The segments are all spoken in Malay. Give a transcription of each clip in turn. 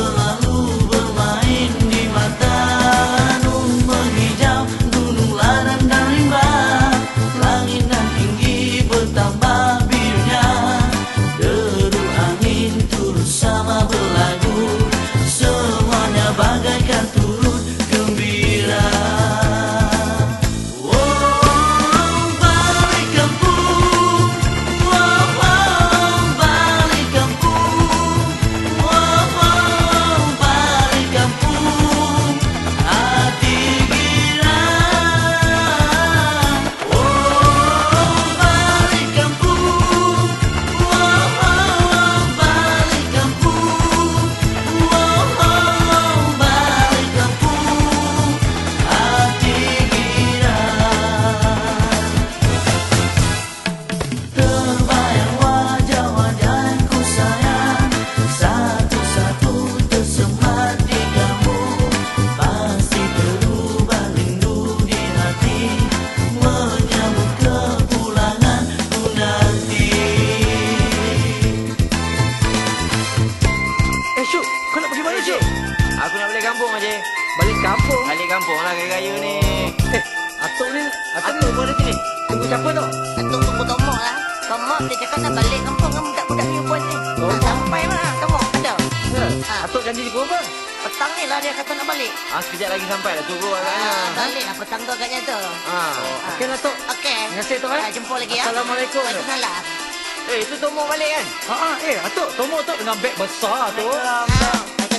Pela Lu. Kampung. Lah raya-raya ni. Eh, Atuk ni, Atuk ni Atuk ada sini. tunggu siapa tu? Atuk tunggu Tomok lah. Tomok dia cakap nak balik kampung dengan budak-budak ni buat ni. Tomok. Nak sampai mana? Tomok ada. Ha. Ha. Atuk janji pukul apa? Petang ni lah dia kata nak balik. Ah, sekejap lagi sampai dah tunggu agaknya. Ah, balik lah petang tu agaknya tu. Ah. Okey lah, Tok. Okey. Terima kasih, Tok, eh. Ah, jumpa lagi ya. Assalamualaikum. Waalaikumsalam. Eh, itu Tomok balik kan? Ha ah, eh, Atuk, tomok tu dengan beg besar tu. Waalaikumsalam Tomok.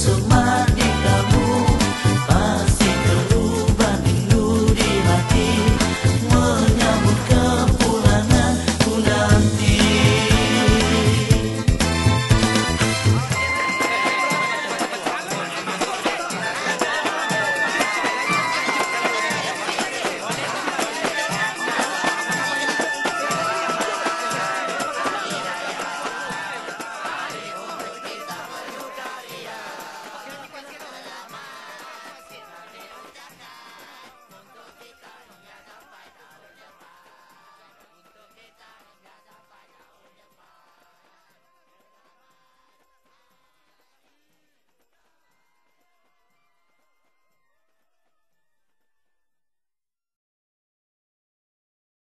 sou.